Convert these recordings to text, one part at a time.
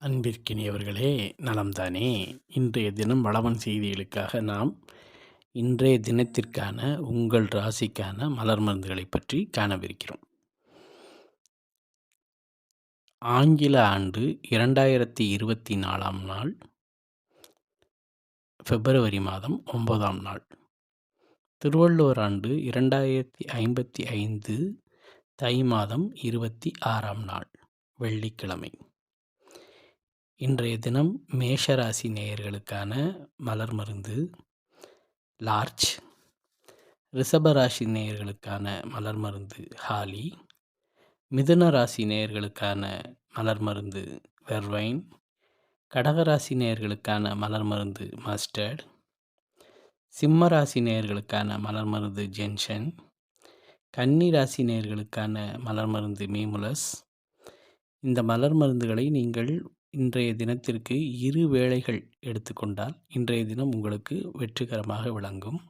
அன்பிற்கினியவர்களே நலம்தானே. இன்றைய தினம் வளவன் செய்திகளுக்காக நாம் இன்றைய தினத்திற்கான உங்கள் ராசிக்கான மலர் மருந்துகளை பற்றி காணவிருக்கிறோம். ஆங்கில ஆண்டு இரண்டாயிரத்தி இருபத்தி நாலாம் நாள் பிப்ரவரி மாதம் ஒன்பதாம் நாள். திருவள்ளுவர் ஆண்டு இரண்டாயிரத்தி ஐம்பத்தி ஐந்து தை மாதம் இருபத்தி ஆறாம் நாள் வெள்ளிக்கிழமை. இன்றைய தினம் மேஷராசி நேயர்களுக்கான மலர் மருந்து லார்ச் ரிஷபராசி நேயர்களுக்கான மலர் மருந்து ஹாலி. மிதுன ராசி நேயர்களுக்கான மலர் மருந்து வெர்வைன். கடகராசி நேயர்களுக்கான மலர் மருந்து மஸ்டர்ட். சிம்ம ராசி நேயர்களுக்கான மலர் மருந்து ஜென்ஷன். கன்னி ராசி நேயர்களுக்கான மலர் மருந்து மீமுலஸ். இந்த மலர் மருந்துகளை நீங்கள் இன்றைய தினத்திற்கு இரு வேளைகள் எடுத்துக்கொண்டால் இன்றைய தினம் உங்களுக்கு வெற்றிகரமாக விளங்கும்.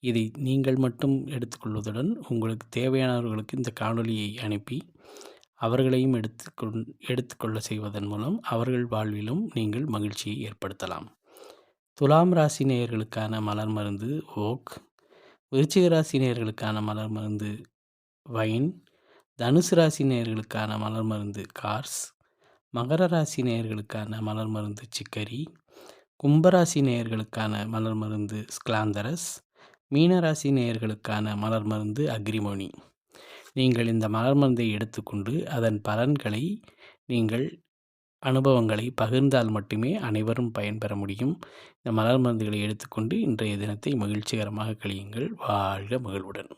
இதை நீங்கள் மட்டும் எடுத்துக்கொள்வதுடன் உங்களுக்கு தேவையானவர்களுக்கு இந்த காணொலியை அனுப்பி அவர்களையும் எடுத்துக்கொண் எடுத்துக்கொள்ள செய்வதன் மூலம் அவர்கள் வாழ்விலும் நீங்கள் மகிழ்ச்சியை ஏற்படுத்தலாம். துலாம் ராசி நேயர்களுக்கான மலர் மருந்து ஓக் விருச்சிக ராசி நேயர்களுக்கான மலர் மருந்து வைன் தனுசு ராசி நேயர்களுக்கான மலர் மருந்து கார்ஸ் மகர ராசி நேயர்களுக்கான மலர் மருந்து சிக்கரி கும்பராசி நேயர்களுக்கான மலர் மருந்து ஸ்கிளாந்தரஸ் மீனராசி நேயர்களுக்கான மலர் மருந்து அக்ரிமோனி. நீங்கள் இந்த மலர் மருந்தை எடுத்துக்கொண்டு அதன் பலன்களை நீங்கள் அனுபவங்களை பகிர்ந்தால் மட்டுமே அனைவரும் பயன்பெற முடியும். இந்த மலர் மருந்துகளை எடுத்துக்கொண்டு இன்றைய தினத்தை மகிழ்ச்சிகரமாக கழியுங்கள். வாழ்க மகிழ்வுடன்.